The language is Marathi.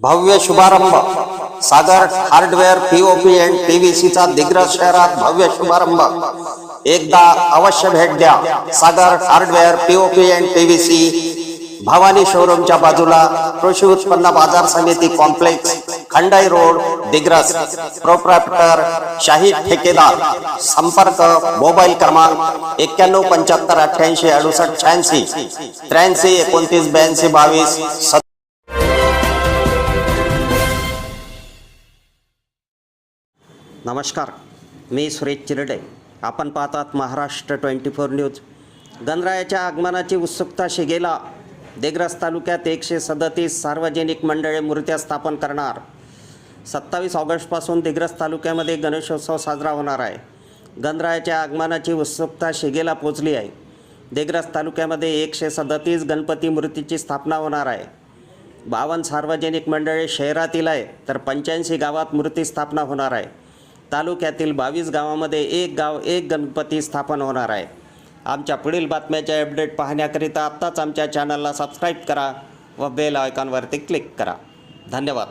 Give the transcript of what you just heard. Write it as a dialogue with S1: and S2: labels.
S1: भव्य शुभारंभ. सागर हार्डवेअर पीओपी अँड पीव्हीसीचा दिग्रज शहरात भव्य शुभारंभ. एकदा अवश्य भेट द्या. Sagar hardware POP and PVC Bhavani शोरूमच्या बाजूला कृषी उत्पन्न बाजार समिती complex Khandai road Digras. Proprietor Shahid Thekedar. संपर्क मोबाईल क्रमांक एक्क्याण्णव पंच्याहत्तर अठ्ठ्याऐंशी अडुसष्ट शहाऐंशी त्र्याऐंशी एकोणतीस ब्याऐंशी बावीस नमस्कार मी सुरेश चिरडे. आपण पाहतात महाराष्ट्र ट्वेंटी फोर न्यूज. गणरायाच्या आगमनाची उत्सुकता शिगेला देग्रस तालुक्यात एकशे सदतीस सार्वजनिक मंडळे मूर्त्या स्थापन करणार. सत्तावीस ऑगस्टपासून दिग्रस तालुक्यामध्ये गणेशोत्सव साजरा होणार आहे. गणरायाच्या आगमनाची उत्सुकता शिगेला पोचली आहे. देग्रस तालुक्यामध्ये एकशे सदतीस गणपती मूर्तीची स्थापना होणार आहे. बावन्न सार्वजनिक मंडळे शहरातील आहे तर पंच्याऐंशी गावात मूर्ती स्थापना होणार आहे. तालुक्यातील बावीस गावामध्ये एक गाव एक गणपती स्थापन होणार आहे. आमच्या पुढील बातम्याचे अपडेट पाहण्याकरिता आत्ताच आमच्या चॅनलला सबस्क्राईब करा व बेल आयकॉनवरती क्लिक करा. धन्यवाद.